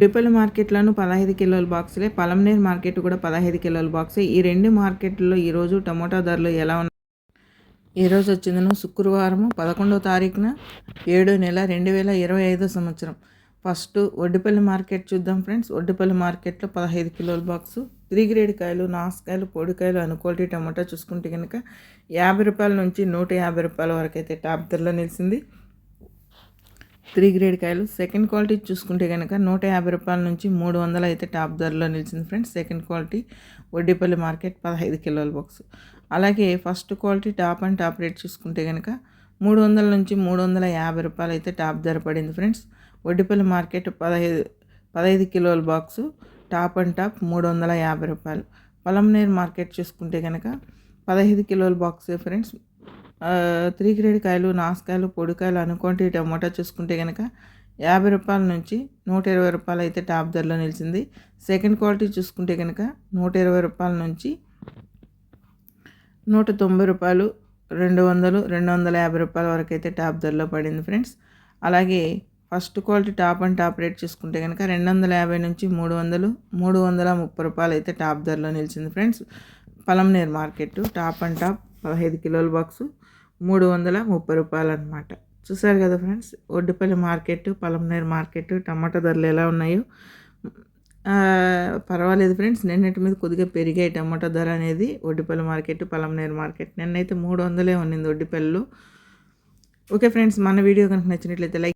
డిపల్ మార్కెట్లను పదహైదు కిలోల బాక్సులే పలంనేరు మార్కెట్ కూడా పదహైదు కిలోల బాక్సే. ఈ రెండు మార్కెట్లో ఈరోజు టమోటా ధరలు ఎలా ఉన్నాయి ఈరోజు వచ్చిందను శుక్రవారము పదకొండవ తారీఖున ఏడు నెల రెండు వేల ఇరవై ఐదో సంవత్సరం. ఫస్ట్ ఒడ్డిపల్లి మార్కెట్ చూద్దాం ఫ్రెండ్స్. ఒడ్డిపల్లి మార్కెట్లో పదహైదు కిలోల బాక్సు. త్రీ గ్రేడ్ కాయలు నాసుకాయలు పొడికాయలు అనుకోటి టమాటా చూసుకుంటే కనుక యాభై రూపాయల నుంచి నూట యాభై రూపాయల వరకు అయితే టాప్ ధరలో నిలిచింది. త్రీ గ్రేడ్ కాయలు. సెకండ్ క్వాలిటీ చూసుకుంటే కనుక నూట యాభై రూపాయల నుంచి మూడు వందలు అయితే టాప్ ధరలో నిలిచింది friends. Second quality Vaddipalli market పదహైదు కిలోల బాక్స్. అలాగే first quality top and top rate చూసుకుంటే కనుక మూడు వందల నుంచి మూడు వందల యాభై రూపాయలు అయితే టాప్ ధర పడింది ఫ్రెండ్స్. వడ్డీపల్లి మార్కెట్ పదహైదు పదహైదు కిలోల బాక్సు. టాప్ అండ్ టాప్ మూడు వందల యాభై రూపాయలు. పొలంనేరు మార్కెట్ చూసుకుంటే కనుక పదహైదు కిలోల బాక్స్ ఫ్రెండ్స్. త్రీ గ్రేడ్ కాయలు నాసుకాయలు పొడికాయలు అనుకోండి టమోటా చూసుకుంటే కనుక యాభై రూపాయల నుంచి నూట ఇరవై రూపాయలు అయితే టాప్ ధరలో నిలిచింది. సెకండ్ క్వాలిటీ చూసుకుంటే కనుక నూట ఇరవై రూపాయల నుంచి నూట తొంభై రూపాయలు రెండు వందలు రెండు వందల యాభై రూపాయల వరకు అయితే టాప్ ధరలో పడింది ఫ్రెండ్స్. అలాగే first quality top and top rate చూసుకుంటే కనుక రెండు వందల యాభై నుంచి మూడు వందలు మూడు వందల ముప్పై రూపాయలు అయితే టాప్ ధరలో నిలిచింది friends. Palamaner market top and top పదహైదు కిలోల బాక్సు మూడు వందల ముప్పై రూపాయలు అనమాట చూసారు కదా friends Oddupalli market Palamaner market tomato ధరలు ఎలా ఉన్నాయో. పర్వాలేదు ఫ్రెండ్స్ నిన్నటి మీద కొద్దిగా పెరిగాయి టమాటా ధర అనేది. Oddipalli market Palamaner market. నిన్నైతే మూడు వందలే ఉన్నింది ఒడ్డిపల్లిలో. ఓకే ఫ్రెండ్స్ మన వీడియో కనుక నచ్చినట్లయితే లైక్